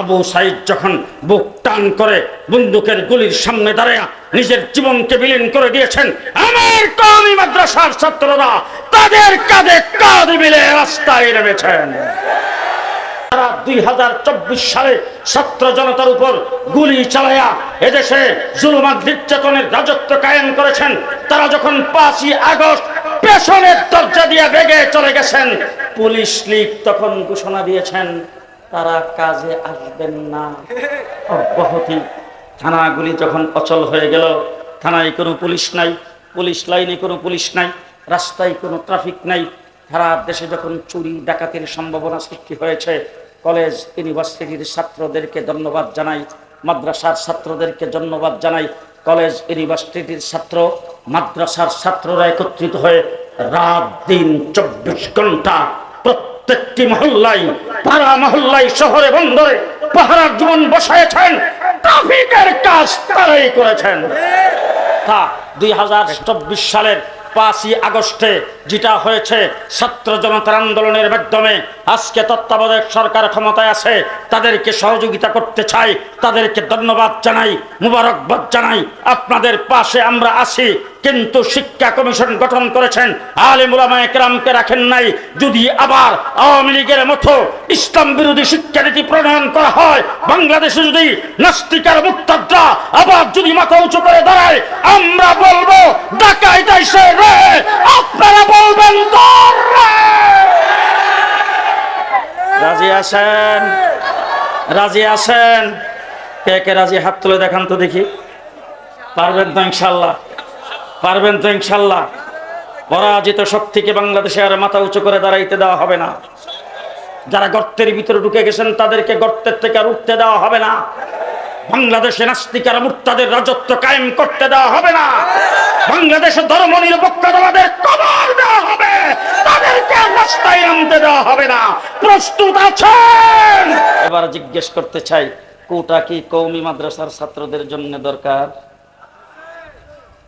আবু সাইদ যখন বুক টান করে বন্দুকের গুলির সামনে দাঁড়ায় নিজের জীবনকে বিলীন করে দিয়েছেন, আমার কওমি মাদ্রাসার ছাত্ররা তাদের কাঁধে কাঁধ মিলে রাস্তায় নেমেছেন। তারা দুই হাজার চব্বিশ সালে ছাত্র জনতার উপর গুলি চালায়া এদেশে জুলুমাত নির্যাতনের রাজত্ব কায়েম করেছেন। তারা যখন পাঁচই আগস্ট পেছনের দরজা দিয়ে বেগে চলে গেছেন, পুলিশ লীগ তখন ঘোষণা দিয়েছেন তারা কাজে আসবেন না। অব্যাহতি। থানাগুলি যখন অচল হয়ে গেল, থানায় কোনো পুলিশ নাই, পুলিশ লাইনে কোনো পুলিশ নাই, রাস্তায় কোনো ট্রাফিক নাই, সারা দেশে যখন চুরি, ডাকাতির সম্ভাবনা সৃষ্টি হয়েছে, কলেজ, ইউনিভার্সিটির ছাত্রদেরকে ধন্যবাদ জানাই, মাদ্রাসার ছাত্রদেরকে ধন্যবাদ জানাই, কলেজ, ইউনিভার্সিটির ছাত্র, মাদ্রাসার ছাত্ররা একত্রিত হয়ে রাত দিন চব্বিশ ঘণ্টা প্রত্যেকটি মহল্লায় পাড়া মহল্লায় শহরে, বন্দরে পাহারার জীবন বসাইছেন ট্রাফিকের কাজ তারাই করেছেন। তা দুই হাজার চব্বিশ সালের পাঁচই আগস্টে যেটা হয়েছে, ছাত্র জনতার আন্দোলনের মাধ্যমে আজকে তত্ত্বাবধায়ক সরকার ক্ষমতায় আছে, তাদেরকে সহযোগিতা করতে চাই, তাদেরকে ধন্যবাদ জানাই, মুবারকবাদ জানাই। আপনাদের পাশে আমরা আছি কিন্তু শিক্ষা কমিশন গঠন করেছেন আলিমুলামা একরামকে রাখেন নাই, যদি আবার আওয়ামী লীগের মতো ইসলাম বিরোধী শিক্ষানীতি প্রণয়ন করা হয়, বাংলাদেশে যদি নাস্তিকার মুক্তাদ্রা আবার যদি মাথা উঁচু করে দাঁড়ায়, আমরা বলব ডাকাই আপনারা বলবেন রাজি আছেন? রাজি আছেন? কে কে রাজি? হাত তুলে দেখান তো দেখি। পারবেন তো ইনশাল্লাহ। পারবেন তো ইনশাল্লাহ। পরাজিত শক্তিকে বাংলাদেশে আর মাথা উঁচু করে দাঁড়াইতে দেওয়া হবে না। যারা গর্তের ভিতরে ঢুকে গেছেন, তাদেরকে গর্তের থেকে আর উঠতে দেওয়া হবে না। বাংলাদেশে নাস্তিকার মুক্তাদের রাজত্ব কায়েম করতে দেওয়া হবে না। বাংলাদেশে ধর্ম নিরপেক্ষতাবাদের কবর দেওয়া হবে। তাদেরকে রাস্তায় নামতে দেওয়া হবে না। প্রস্তুত আছেন? এবার জিজ্ঞেস করতে চাই, কোটা কি কৌমি মাদ্রাসার ছাত্রদের জন্য দরকার?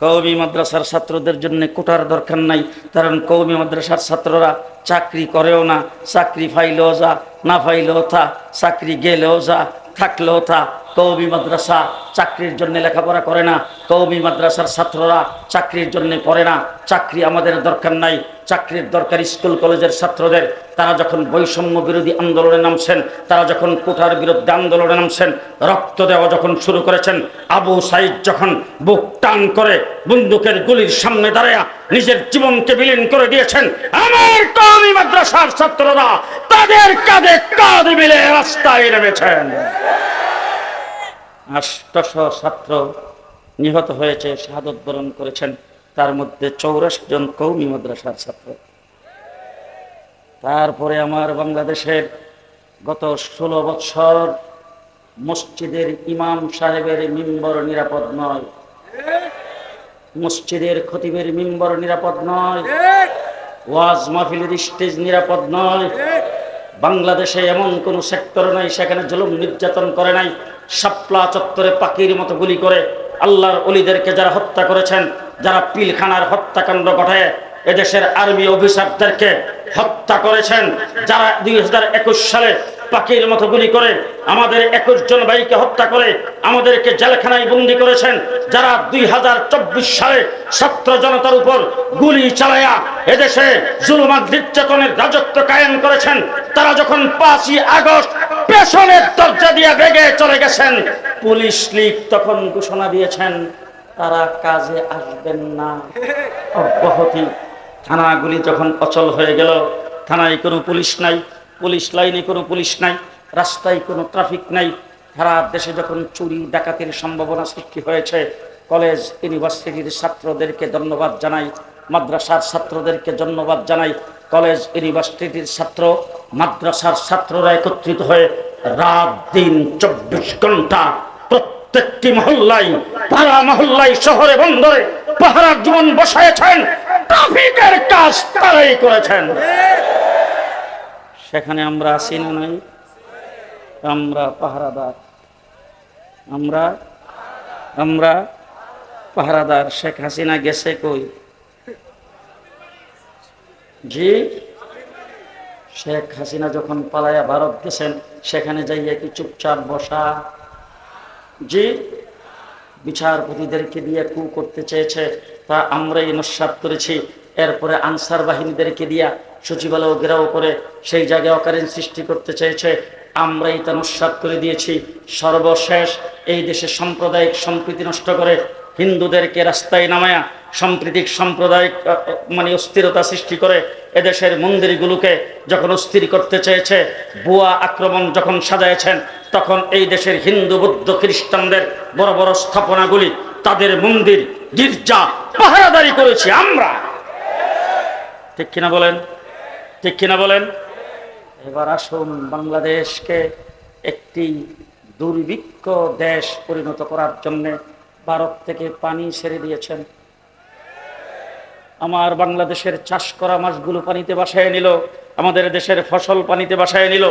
কৌমি মাদ্রাসার ছাত্রদের জন্য কোটার দরকার নাই, কারণ কৌমি মাদ্রাসার ছাত্ররা চাকরি করেও না, চাকরি ফাইলেও যা, না ফাইলেও থা চাকরি গেলেও যা, থাকলেও থা কৌমি মাদ্রাসা চাকরির জন্য লেখাপড়া করে না। তৌবি মাদ্রাসার ছাত্ররা চাকরির জন্য পড়ে না। চাকরি আমাদের দরকার নাই। চাকরির দরকার স্কুল, কলেজের ছাত্রদের। তারা যখন বৈষম্য বিরোধী আন্দোলনে নামছেন, তারা যখন কোটার বিরুদ্ধে আন্দোলনে নামছেন, রক্ত দেওয়া যখন শুরু করেছেন, আবু সাইদ যখন বুক টান করে বন্দুকের গুলির সামনে দাঁড়ায় নিজের জীবনকে বিলীন করে দিয়েছেন, আমার কওমি মাদ্রাসার ছাত্ররা তাদের কাঁধে কাঁধ মিলে রাস্তায় নেমেছেন। আষ্টশো ছাত্র নিহত হয়েছে, শাহাদত বরণ করেছেন। তার মধ্যে চৌরাশি জন কৌমি মাদ্রাসার ছাত্র। তারপরে আমার বাংলাদেশের গত ষোলো বছর মসজিদের ইমাম সাহেবের মিম্বর নিরাপদ নয়। মসজিদের খতিবের মিম্বর নিরাপদ নয়। ওয়াজ মাহফিলের স্টেজ নিরাপদ নয়। বাংলাদেশে এমন কোন সেক্টর নাই, সেখানে জুলুম নির্যাতন করে নাই। শাপলা চত্বরে পাখির মতো গুলি করে আল্লাহর অলিদেরকে যারা হত্যা করেছেন, যারা পিলখানার হত্যাকাণ্ড ঘটায়, এদেশের আর্মি অফিসারদেরকে হত্যা করেছেন। যারা দুই হাজার একুশ সালে পাখির মতো গুলি করে আমাদের একুশ জন ভাইকে হত্যা করে, আমাদেরকে জেলখানায় বন্দি করেছেন, যারা দুই হাজার চব্বিশ সালে ছাত্র জনতার উপর গুলি চালায়া এদেশে জুলুমাত নির্যাতনের রাজত্ব কায়েম করেছেন, তারা যখন পাঁচই আগস্ট পেছনের দরজা দিয়ে বেগে চলে গেছেন। পুলিশ লীগ তখন ঘোষণা দিয়েছেন, তারা কাজে আসবেন না। অব্যাহতি। থানাগুলি যখন অচল হয়ে গেল, থানায় কোনো পুলিশ নাই, পুলিশ লাইনে কোনো পুলিশ নাই, রাস্তায় কোনো ট্রাফিক নাই। সারা দেশে যখন চুরি, ডাকাতির সম্ভাবনা সৃষ্টি হয়েছে, কলেজ, ইউনিভার্সিটির ছাত্রদেরকে ধন্যবাদ জানাই, মাদ্রাসার ছাত্রদেরকে ধন্যবাদ জানাই, কলেজ, ইউনিভার্সিটির ছাত্র, মাদ্রাসার ছাত্ররা একত্রিত হয়ে রাত, দিন, চব্বিশ ঘণ্টা প্রত্যেকটি মহল্লায়, পাড়া মহল্লায়, শহরে, বন্দরে পাহারার জীবন বসাইছেন ট্রাফিকের কাজ তারাই করেছেন। সেখানে আমরা আছি না নাই? আমরা পাহারাদার। আমরা আমরা পাহারাদার। শেখ হাসিনা গেছে কই? জি? শেখ হাসিনা যখন পালায়া ভারত গেছেন, সেখানে যাইয়া কি চুপচাপ বসা? জি, বিচারপতিদেরকে দিয়ে কু করতে চেয়েছে, তা আমরাই নস্বাত করেছি। এরপরে আনসার বাহিনীদেরকে দিয়া সচিবালয় ঘেরাও করে সেই জায়গায় অকারেন সৃষ্টি করতে চেয়েছে, আমরাই তা নস্বাত করে দিয়েছি। সর্বশেষ এই দেশে সাম্প্রদায়িক সম্প্রীতি নষ্ট করে হিন্দুদেরকে রাস্তায় নামায়া সাম্প্রতিক সাম্প্রদায়িক মানে অস্থিরতা সৃষ্টি করে এদেশের মন্দিরগুলোকে যখন অস্থির করতে চেয়েছে, বুয়া আক্রমণ যখন সাজাইছেন তখন এই দেশের হিন্দু, বৌদ্ধ, খ্রিস্টানদের বড় বড় স্থাপনাগুলি, তাদের মন্দির, গির্জা পাহারাদারি করেছি আমরা। ঠিক কিনা বলেন? ঠিক কিনা বলেন? এবার আসুন বাংলাদেশকে একটি দুর্ভিক্ষ দেশ পরিণত করার জন্যে ভারত থেকে পানি ছেড়ে দিয়েছেন আমার বাংলাদেশের চাষ করা মাছগুলো পানিতে বাসায় নিল, আমাদের দেশের ফসল পানিতে বাসায় নিল,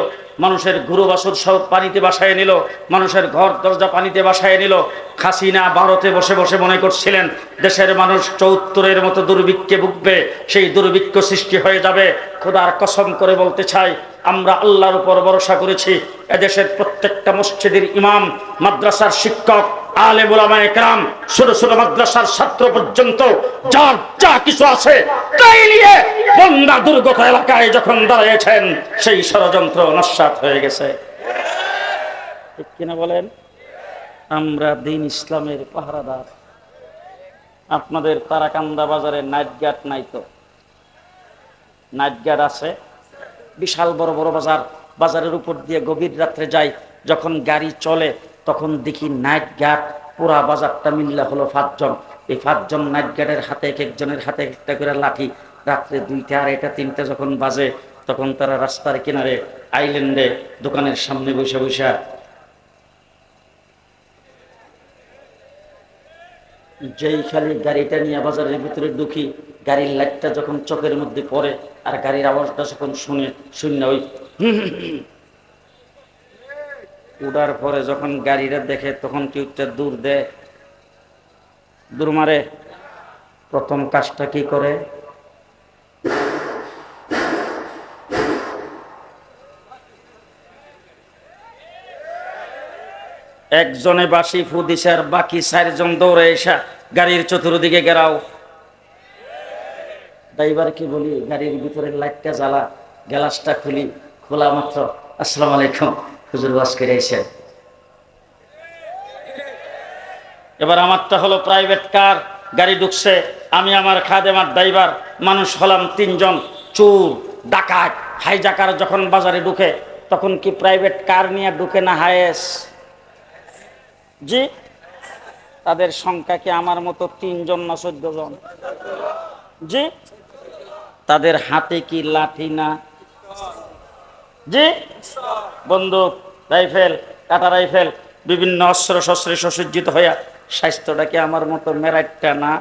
মানুষের গুরু বাসুর সব পানিতে বাসায় নিল, মানুষের ঘর দরজা পানিতে বাসায় নিল। খাসিনা ভারতে বসে বসে মনে করছিলেন, দেশের মানুষ চৌত্তরের মতো দুর্ভিক্ষে ভুগবে, সেই দুর্ভিক্ষ সৃষ্টি হয়ে যাবে। খোদার কসম করে বলতে চাই, আমরা আল্লাহর উপর ভরসা করেছি, এদেশের প্রত্যেকটা মসজিদের ইমাম, মাদ্রাসার শিক্ষক আলে মোলামা একরাম ছোট ছোট মাদ্রাসার ছাত্র পর্যন্ত যার যা কিছু আছে তাই নিয়ে বন্দা দুর্গত এলাকায় যখন দাঁড়িয়েছেন, সেই ষড়যন্ত্র নস্বাত হয়ে গেছে। কিনা বলেন? আমরা দিন ইসলামের পাহারাদার। আপনাদের তারাকান্দা বাজারে নাইট গার্ড নাই তো? নাইট গার্ড আছে? বিশাল বড় বড় বাজার। বাজারের উপর দিয়ে গভীর রাত্রে যাই, যখন গাড়ি চলে তখন দেখি নাইট গার্ড, পুরা বাজারটা মিল্লা হলো পাঁচজন। এই পাঁচজন নাইট গার্ডের হাতে এক একজনের হাতে একটা করে লাঠি। রাত্রে দুইটা, আড়াইটা, তিনটা যখন বাজে, তখন তারা রাস্তার কিনারে আইল্যান্ডে দোকানের সামনে বসে বসে যেই খালি গাড়িটা নিয়ে বাজারের ভিতরে ঢুকি, গাড়ির লাইটটা যখন চোখের মধ্যে পড়ে, আর গাড়ির আওয়াজটা যখন শুনে শূন্য ওই উড়ার পরে যখন গাড়িটা দেখে, তখন টিউবটা দূর দেয় দূর মারে। প্রথম কাজটা কি করে? একজনে বাসি ফু আর বাকি চারজন দৌড়ে এসা গাড়ির চতুর্দিকে গেরাও। ড্রাইভার কি বলি? গাড়ির ভিতরে লাইটটা জ্বালা গ্যালাসটা খুলি, খোলা মাত্র। আসসালামু আলাইকুম। হুজুর বাস করে এসে। এবার আমারটা হলো প্রাইভেট কার গাড়ি ঢুকছে, আমি আমার খাদেমার ড্রাইভার মানুষ হলাম তিনজন, চোর, ডাকাত। হাইজাকার যখন বাজারে ঢুকে, তখন কি প্রাইভেট কার নিয়ে ঢুকে না হায়েস? জি? তাদের সংখ্যা কি আমার মতো তিনজন না চোদ্দ জন জি? তাদের হাতে কি লাঠি না? জি? বন্দুক, রাইফেল, কাটা রাইফেল, বিভিন্ন অস্ত্র শস্ত্রে সুসজ্জিত হইয়া স্বাস্থ্যটা কি আমার মতো মেরাইটটা না?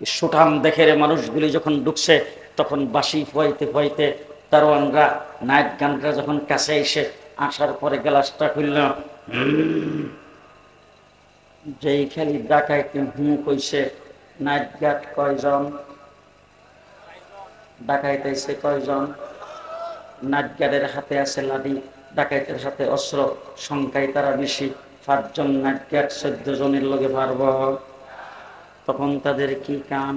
সুঠাম দেখে রে মানুষগুলি যখন ঢুকছে, তখন বাসি ফুয়াইতে ফুয়াইতে দারোয়ানরা নাইট গানরা যখন কাছে এসে আসার পরে গ্লাসটা খুলল যেই খালি ডাকাইতে হুঁ কইছে নাইট গার্ড কয়জন? ডাকাইতেছে কয়জন? নাইট গার্ডের হাতে আছে লাঠি, ডাকাইতের হাতে অস্ত্র, সংখ্যায় তারা বেশি। পাঁচজন নাইট গার্ড চোদ্দ জনের লগে পারব। তখন তাদের কি কাম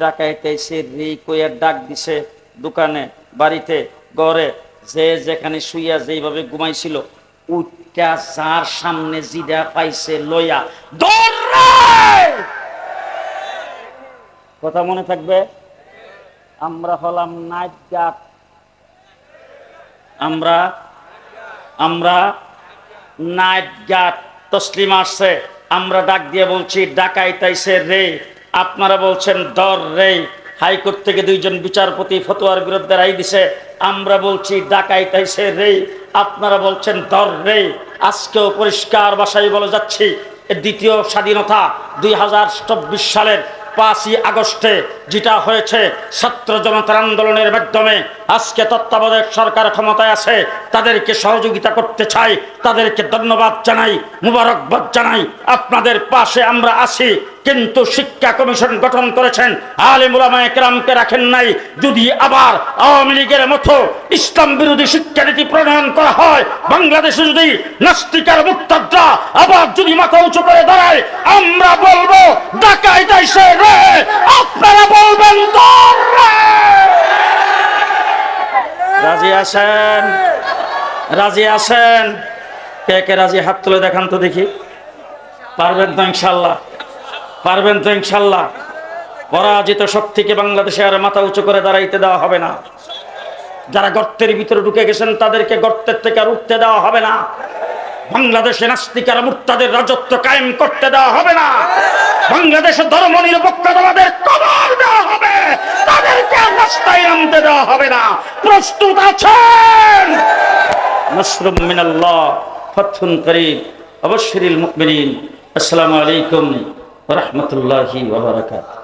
ডাকাইতে ডাক দিছে, দোকানে, বাড়িতে, ঘরে যে যেখানে শুইয়া যেইভাবে ঘুমাইছিল উইটা যার সামনে জিডা পাইছে দৌড়ায়! কথা মনে থাকবে? আমরা হলাম গার্ড আমরা আমরা গার্ড তসলিম আসছে। আমরা ডাক দিয়ে বলছি, ডাকাইতাইছে রে। আপনারা বলছেন, দর রে। হাইকোর্ট থেকে দুইজন বিচারপতি ফতোয়ার বিরুদ্ধে রায় দিছে। আমরা বলছি, ডাকাই ডাকাইতাইছে রে, আপনারা বলছেন দর রে। আজকেও পরিষ্কার বাসায় বলে যাচ্ছি দ্বিতীয় স্বাধীনতা দুই হাজার চব্বিশ সালের পাঁচই আগস্টে, যেটা হয়েছে ছাত্র জনতার আন্দোলনের মাধ্যমে আজকে তত্ত্বাবধায়ক সরকার ক্ষমতায় আছে, তাদেরকে সহযোগিতা করতে চাই, তাদেরকে ধন্যবাদ জানাই, মুবারকবাদ জানাই। আপনাদের পাশে আমরা আছি, কিন্তু শিক্ষা কমিশন গঠন করেছেন আলে মুলামা একরামকে রাখেন নাই। যদি আবার আওয়ামী লীগের মতো ইসলাম বিরোধী শিক্ষানীতি প্রণয়ন করা হয়, বাংলাদেশে যদি নাস্তিকার মুক্তাদ্রা আবার যদি মাথা উঁচু করে দাঁড়ায়, আমরা বলব ডাকাই দেশে রে, আপনারা বলবেন রাজি আছেন? রাজি আছেন? কে কে রাজি? হাত তুলে দেখান তো দেখি। পারবেন তো ইনশাল্লাহ। পারবেন তো ইনশাল্লাহ। পরাজিত শক্তিকে বাংলাদেশে আর মাথা উঁচু করে দাঁড়াইতে দেওয়া হবে না। যারা গর্তের ভিতরে ঢুকে গেছেন, তাদেরকে গর্তের থেকে আর উঠতে দেওয়া হবে না। বাংলাদেশে নাস্তিকার মুক্তাদের রাজত্ব কায়েম করতে দেওয়া হবে না। বাংলাদেশে ধর্ম নিরপেক্ষতাবাদের কবর দেওয়া হবে। তাদেরকে রাস্তায় নামতে দেওয়া হবে না। প্রস্তুত আছেন। নসরুম মিনাল্লাহ, ফতহুন করিম অবশ্যরিল মুমিনিন। আসসালামু আলাইকুম ওয়া রাহমাতুল্লাহি ওয়া বারাকাতুহু।